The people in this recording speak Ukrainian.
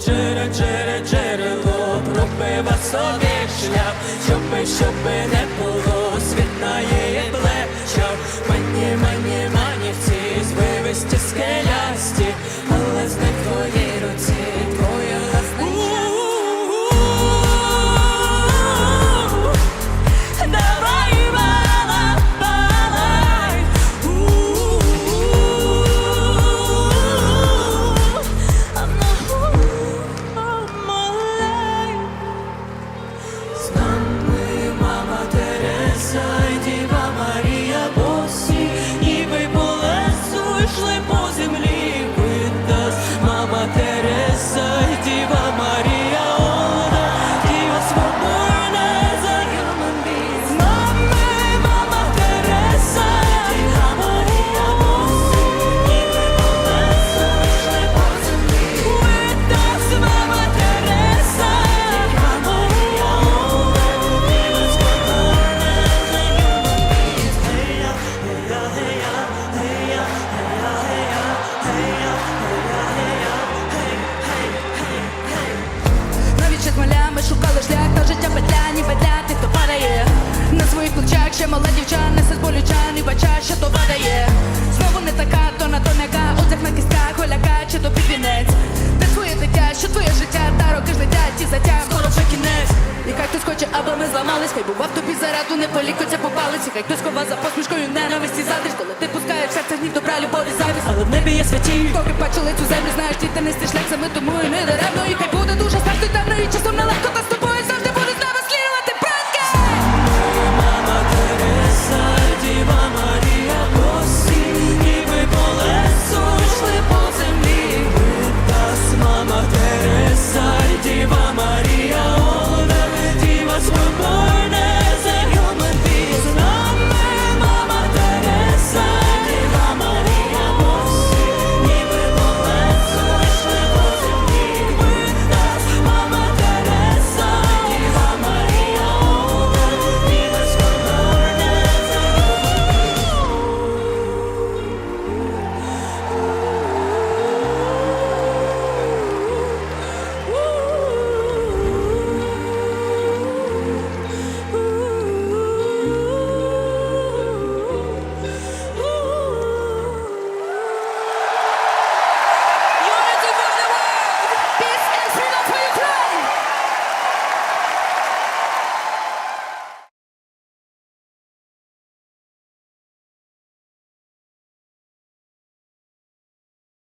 Джере, джере, джерело, пробива собі шлях, Щоб, щоб не було, світна є плеча, мені, мені, мані всі звивисті скелясті. Ми шукали шлях, та життя петля, ніби для тих, хто падає. На своїх плечах ще мала дівча, несе болюча, і бача, що то падає. Знову не така, то на то няка, одяг на кістках, голяка, чи то під вінець. Де твоє дитя, що твоє життя, та роки ж летять, ті затяг, скоро вже кінець. І хай хтось хоче, аби ми зламались, хай бував тобі зараду, не полікоться по палиці. Хай хтось хова за посмішкою ненависті задріж, коли ти пускаєш серце гнів добра, любові, завість. Але в небі є святі. Поки бачили цю землю, знаєш, ті ти нести шлях саме тому і не даремно. І хай буде дуже страшно й темно і часом нелегко